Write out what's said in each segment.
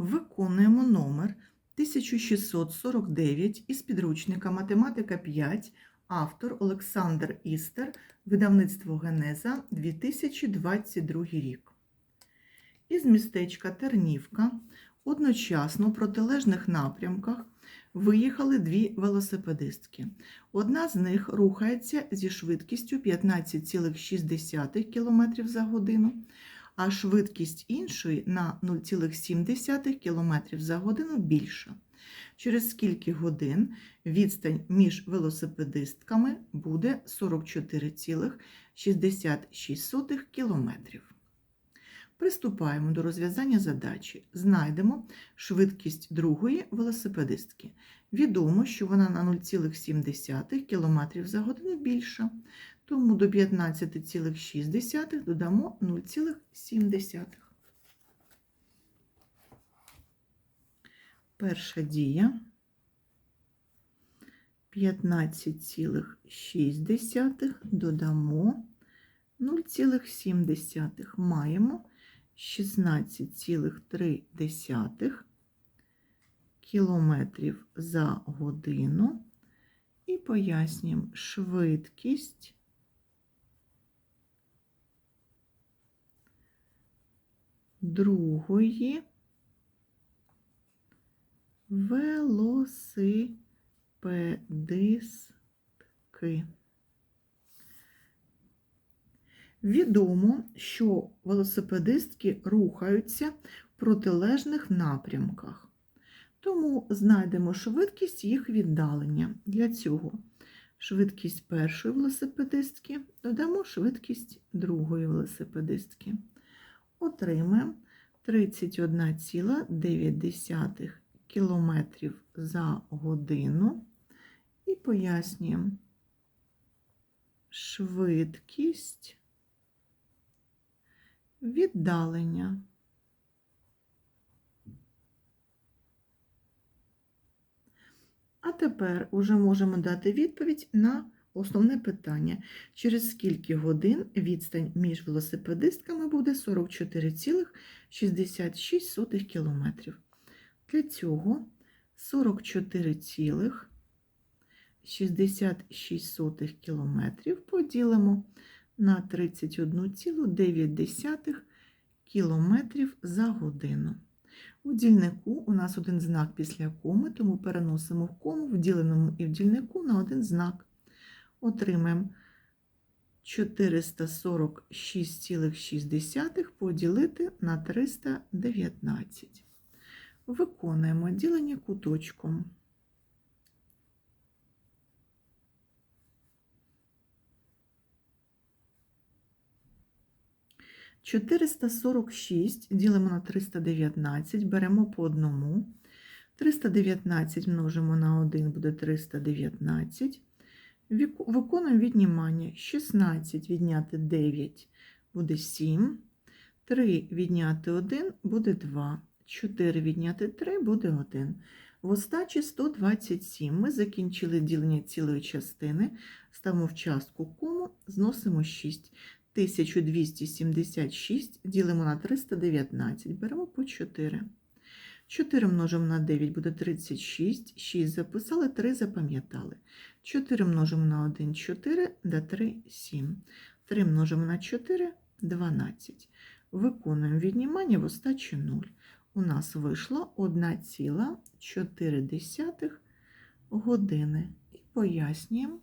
Виконуємо номер 1649 із підручника Математика 5, автор Олександр Істер, видавництво Генеза 2022 рік. Із містечка Тернівка одночасно в протилежних напрямках виїхали дві велосипедистки. Одна з них рухається зі швидкістю 15,6 км за годину, а швидкість іншої на 0,7 км за годину більша. Через скільки годин відстань між велосипедистками буде 44,66 км. Приступаємо до розв'язання задачі. Знайдемо швидкість другої велосипедистки. Відомо, що вона на 0,7 км за годину більша, тому до 15,6 додамо 0,7. Перша дія 15,6 додамо 0,7. Маємо 16,3 кілометрів за годину і пояснюємо швидкість другої велосипедистки. Відомо, що велосипедистки рухаються в протилежних напрямках. Тому знайдемо швидкість їх віддалення. Для цього швидкість першої велосипедистки додамо швидкість другої велосипедистки. Отримаємо 31,9 км за годину і пояснюємо швидкість віддалення. А тепер уже можемо дати відповідь на основне питання. Через скільки годин відстань між велосипедистками буде 44,66 км. Для цього 44,66 км поділимо на 31,9 км за годину. У дільнику у нас один знак після коми, тому переносимо в кому в діленому і в дільнику на один знак. Отримаємо 446,6 поділити на 319. Виконуємо ділення куточком. Чотириста сорок шість ділимо на 319, беремо по одному. 319 множимо на 1 буде 319. Виконуємо віднімання. 16 відняти 9 буде 7. 3 відняти 1 буде 2. 4 відняти 3 буде 1. В остачі 127. Ми закінчили ділення цілої частини. Ставимо в частку кому, зносимо 6. 1276 ділимо на 319. Беремо по 4. 4 множимо на 9 буде 36, 6 записали, 3 запам'ятали. 4 множимо на 1 4, да 3 7. 3 множимо на 4 12. Виконуємо віднімання в остачі 0. У нас вийшло 1,4 години. І пояснюємо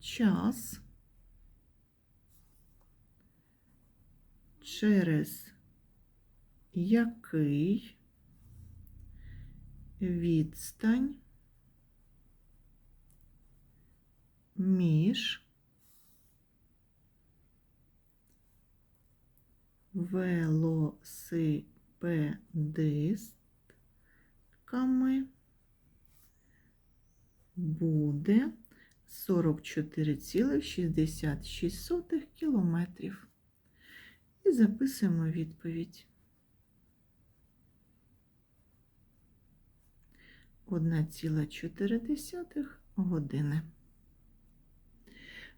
час через який відстань між велосипедистками буде 44,66 кілометрів. І записуємо відповідь. 1,4 години.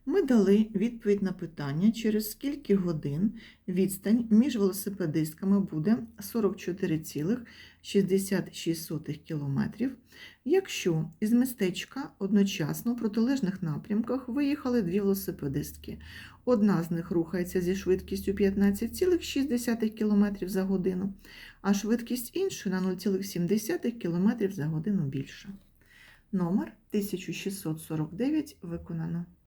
Ми дали відповідь на питання, через скільки годин відстань між велосипедистками буде 44,66 км, якщо із містечка одночасно в протилежних напрямках виїхали дві велосипедистки. Одна з них рухається зі швидкістю 15,6 км за годину, а швидкість іншої на 0,7 км за годину більша. Номер 1649 виконано.